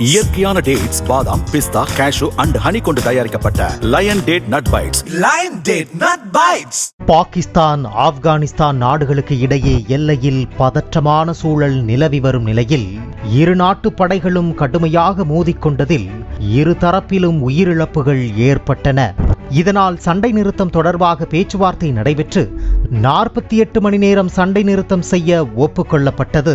இயற்கையான டேட்ஸ் பாதாம் பிஸ்தா cash and honey கொண்டு தயாரிக்கப்பட்ட Lion date nut bites Lion Date Nut Bites. Pakistan Afghanistan நாடுகளுக்கு இடையே எல்லையில் பதற்றமான சூழல் நிலவி வரும் நிலையில் இரு நாட்டு படைகளும் கடுமையாக மோதிக்கொண்டதில் இரு தரப்பிலும் உயிரிழப்புகள் ஏற்பட்டன. இதனால் சண்டை நிறுத்தம் தொடர்பாக பேச்சுவார்த்தை நடைபெற்று நாற்பத்தி எட்டு மணி நேரம் சண்டை நிறுத்தம் செய்ய ஒப்புக்கொள்ளப்பட்டது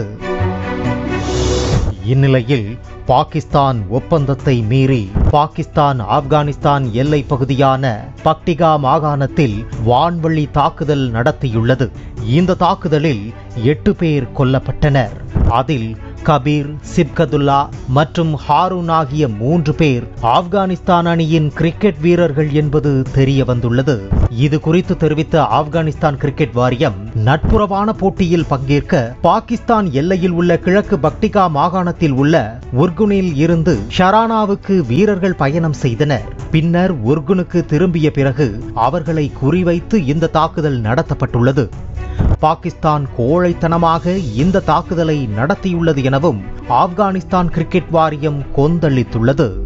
இந்நிலையில் பாகிஸ்தான் ஒப்பந்தத்தை மீறி பாகிஸ்தான் ஆப்கானிஸ்தான் எல்லை பகுதியான பக்டிகா மாகாணத்தில் வான்வழி தாக்குதல் நடத்தியுள்ளது. இந்த தாக்குதலில் எட்டு பேர் கொல்லப்பட்டனர். அதில் கபீர் சிப்கதுல்லா மற்றும் ஹாரூன் ஆகிய மூன்று பேர் ஆப்கானிஸ்தான் அணியின் கிரிக்கெட் வீரர்கள் என்பது தெரிய வந்துள்ளது. இது குறித்து தெரிவித்த ஆப்கானிஸ்தான் கிரிக்கெட் வாரியம் நட்புறவான போட்டியில் பங்கேற்க பாகிஸ்தான் எல்லையில் உள்ள கிழக்கு பக்டிகா மாகாணத்தில் உள்ள உர்குனில் இருந்து ஷரானாவுக்கு வீரர்கள் பயணம் செய்தனர். பின்னர் உர்குனுக்கு திரும்பிய பிறகு அவர்களை குறிவைத்து இந்த தாக்குதல் நடத்தப்பட்டுள்ளது. பாகிஸ்தான் கோழைத்தனமாக இந்த தாக்குதலை நடத்தியுள்ளது எனவும் ஆப்கானிஸ்தான் கிரிக்கெட் வாரியம் கொந்தளித்துள்ளது.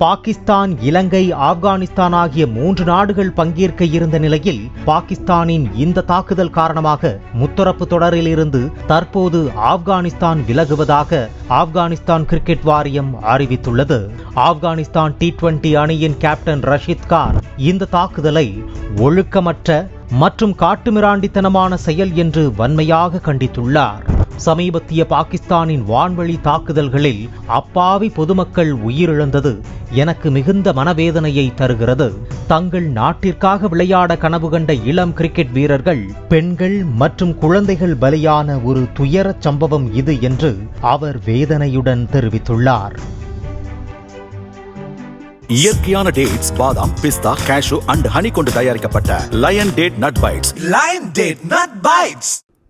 பாகிஸ்தான் இலங்கை ஆப்கானிஸ்தான் ஆகிய மூன்று நாடுகள் பங்கேற்க இருந்த நிலையில் பாகிஸ்தானின் இந்த தாக்குதல் காரணமாக முத்தரப்பு தொடரில் இருந்து தற்போது ஆப்கானிஸ்தான் விலகுவதாக ஆப்கானிஸ்தான் கிரிக்கெட் வாரியம் அறிவித்துள்ளது. ஆப்கானிஸ்தான் டி டுவெண்டி அணியின் கேப்டன் ரஷீத் கான் இந்த தாக்குதலை ஒழுக்கமற்ற மற்றும் காட்டுமிராண்டித்தனமான செயல் என்று வன்மையாக கண்டித்துள்ளார். சமீபத்திய பாகிஸ்தானின் வான்வழி தாக்குதல்களில் அப்பாவி பொதுமக்கள் உயிரிழந்தது எனக்கு மிகுந்த மனவேதனையை தருகிறது. தங்கள் நாட்டிற்காக விளையாட கனவு கண்ட இளம் கிரிக்கெட் வீரர்கள் பெண்கள் மற்றும் குழந்தைகள் பலியான ஒரு துயரச் சம்பவம் இது என்று அவர் வேதனையுடன் தெரிவித்துள்ளார். இயற்கையான டேட்ஸ் பாதாம் பிஸ்தா கேஷு அண்ட் ஹனி கொண்டு தயாரிக்கப்பட்ட Lion date nut bites Lion Date Nut Bites.